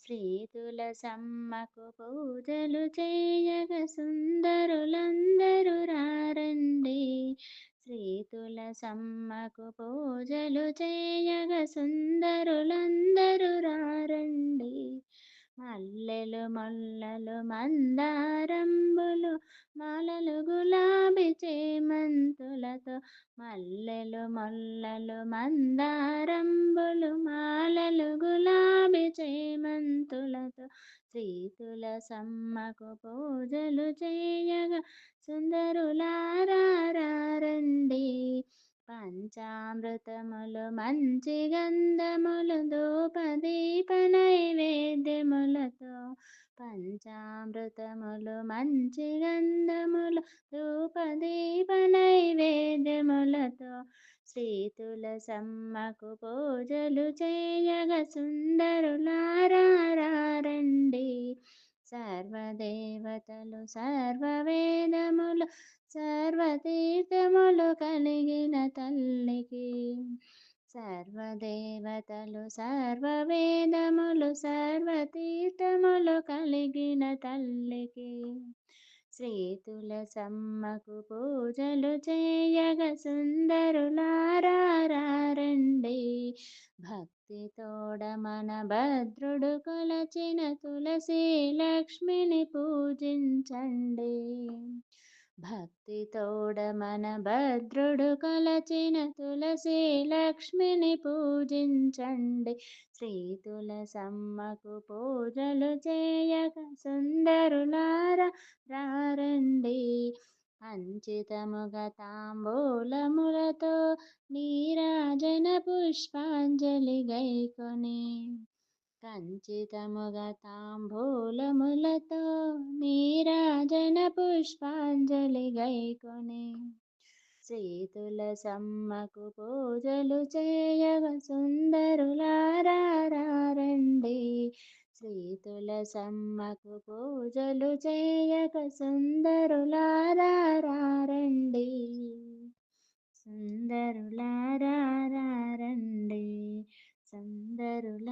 శ్రీతుల సమ్మకు పూజలు చేయగ సుందరులందరూ రారండి. శ్రీతుల సమ్మకు పూజలు చేయగ సుందరులందరూ రారండి. మల్లెలు మొల్లలు మందారంబులు మాలలు గులాబీ చేమంతులతో మల్లెలు మొల్లలు మందారంబులు మా శ్రీతుల సమ్మకు పూజలు చేయగా సుందరులారండి పంచామృతములు మంచి గంధములు దూపదీప నైవేద్యములతో పంచామృతములు మంచి గంధములు ధూపదీప శ్రీతుల సమ్మకు పూజలు చేయగ సుందరులారండి సర్వదేవతలు సర్వవేదములు సర్వతీర్థములు కలిగిన తల్లికి. సర్వదేవతలు సర్వవేదములు సర్వతీర్థములు కలిగిన తల్లికి. శ్రీతుల సమ్మకు పూజలు చేయగ సుందరులారండి భక్తి తోడ మన భద్రుడు కొలచిన తులసి లక్ష్మిని పూజించండి. భక్తి తోడ మన భద్రుడు కలచిన తులసి లక్ష్మిని పూజించండి. శ్రీ తులసమ్మకు పూజలు చేయక సుందరులార రారండి అంచితముగా తాంబూలములతో నీరాజన పుష్పాంజలి గైకొని కంచితముగా తాంబూలములతో నీరాజన పుష్పాంజలి గైకొని శ్రీతుల సమ్మకు పూజలు చేయవ సుందరులారండి శ్రీతుల సమ్మకు పూజలు చేయక సుందరులారండి సుందరులారండి సుందరులారండి